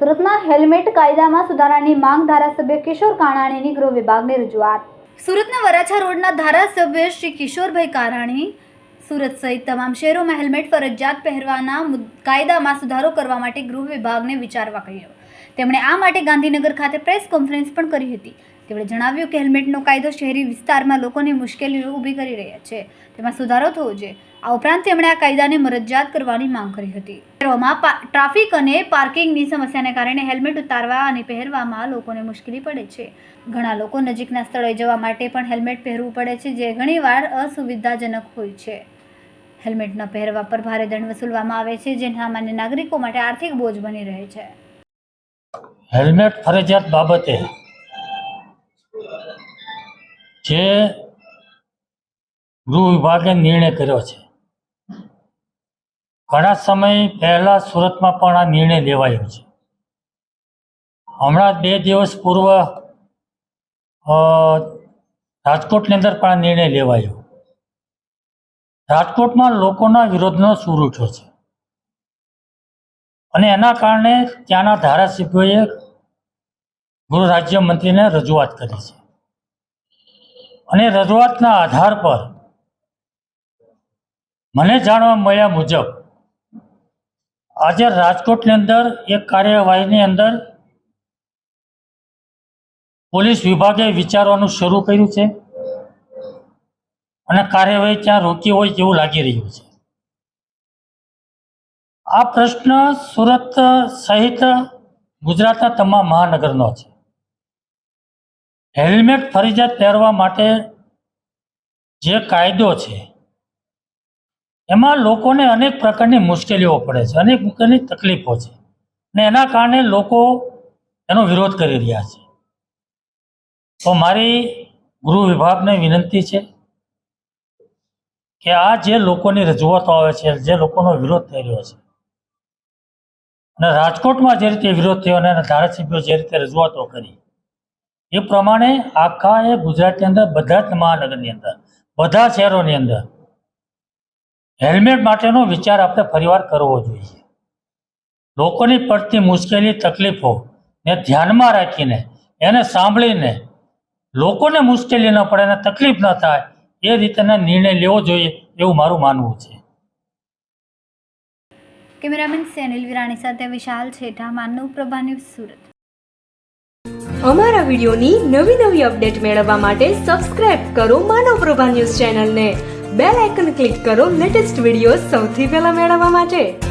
સુરતના હેલ્મેટ કાયદામાં સુધારાની માંગ ધારાસભ્ય કિશોર કાણાણીની ગૃહ વિભાગને રજૂઆત. સુરતના વરાછા રોડના ધારાસભ્ય શ્રી કિશોરભાઈ કારાણી સુરત સહિત તમામ શહેરોમાં હેલ્મેટ ફરજિયાત પહેરવાના કાયદામાં સુધારો કરવા માટે ગૃહ વિભાગને વિચારવા કહ્યું. તેમણે આ માટે ગાંધીનગર ખાતે પ્રેસ કોન્ફરન્સ પણ કરી હતી. તેમણે જણાવ્યું કે હેલ્મેટનો કાયદો શહેરી વિસ્તારમાં લોકોની મુશ્કેલીઓ ઊભી કરી રહ્યા છે. તેમાં સુધારો થવો જોઈએ. આ ઉપરાંત તેમણે આ કાયદાને મરજિયાત કરવાની માંગ કરી હતી. શહેરોમાં ટ્રાફિક અને પાર્કિંગની સમસ્યાને કારણે હેલ્મેટ ઉતારવા અને પહેરવામાં લોકોને મુશ્કેલી પડે છે. ઘણા લોકો નજીકના સ્થળોએ જવા માટે પણ હેલ્મેટ પહેરવું પડે છે, જે ઘણીવાર અસુવિધાજનક હોય છે. હેલ્મેટ પહેરવા પર ભારે દંડ વસૂલવામાં આવે છે, જે સામાન્ય નાગરિકો માટે આર્થિક બોજ બની રહે છે. હેલ્મેટ ફરજિયાત બાબતે જે ગૃહ વિભાગે નિર્ણય કર્યો છે. ઘણા સમય પહેલાં સુરતમાં પણ આ નિર્ણય લેવાયો છે. હમણાં બે દિવસ પૂર્વ રાજકોટની અંદર પણ આ નિર્ણય લેવાયો. રાજકોટમાં લોકોના વિરોધનો સૂર ઉઠ્યો છે. અને એના કારણે ત્યાંના ધારાસભ્યોએ ગૃહ રાજ્ય મંત્રીને રજૂઆત કરી છે. અને રજૂઆતના આધાર પર મને જાણવા મળ્યા મુજબ આજે રાજકોટની અંદર એક કાર્યવાહીની અંદર પોલીસ વિભાગે વિચારવાનું શરૂ કર્યું છે અને કાર્યવાહી ત્યાં રોકી હોય તેવું લાગી રહ્યું છે. આ પ્રશ્ન સુરત સહિત ગુજરાતના તમામ મહાનગરનો છે. હેલ્મેટ ફરજિયાત પહેરવા માટે જે કાયદો છે, એમાં લોકોને અનેક પ્રકારની મુશ્કેલીઓ પડે છે, અનેક પ્રકારની તકલીફો છે ને એના કારણે લોકો એનો વિરોધ કરી રહ્યા છે. તો મારી ગૃહ વિભાગને વિનંતી છે કે આ જે લોકોની રજૂઆતો આવે છે, જે લોકોનો વિરોધ થઈ રહ્યો છે અને રાજકોટમાં જે રીતે વિરોધ થયો અને ધારાસભ્યો જે રીતે રજૂઆતો કરી, એ પ્રમાણે આખા એ ગુજરાતની અંદર, બધા જ મહાનગરની અંદર, બધા શહેરોની અંદર હેલ્મેટ માટેનો વિચાર આપણે ફરીવાર કરવો જોઈએ. લોકોની પડતી મુશ્કેલી, તકલીફો ને ધ્યાનમાં રાખીને, એને સાંભળીને, લોકોને મુશ્કેલી ન પડે અને તકલીફ ન થાય, એ રીતેના નિર્ણય લેવો જોઈએ એવું મારું માનવું છે. કેમેરામેન સેનિલ વિરાણી સાથે વિશાલ છેઠા, માનવ પ્રભા ન્યૂઝ સુરત. અમારા વિડિયોની નવી નવી અપડેટ મેળવવા માટે સબસ્ક્રાઇબ કરો માનવ પ્રભા ન્યૂઝ ચેનલને. બેલ આઇકન ક્લિક કરો લેટેસ્ટ વીડિયો સૌથી પહેલા મેળવવા માટે.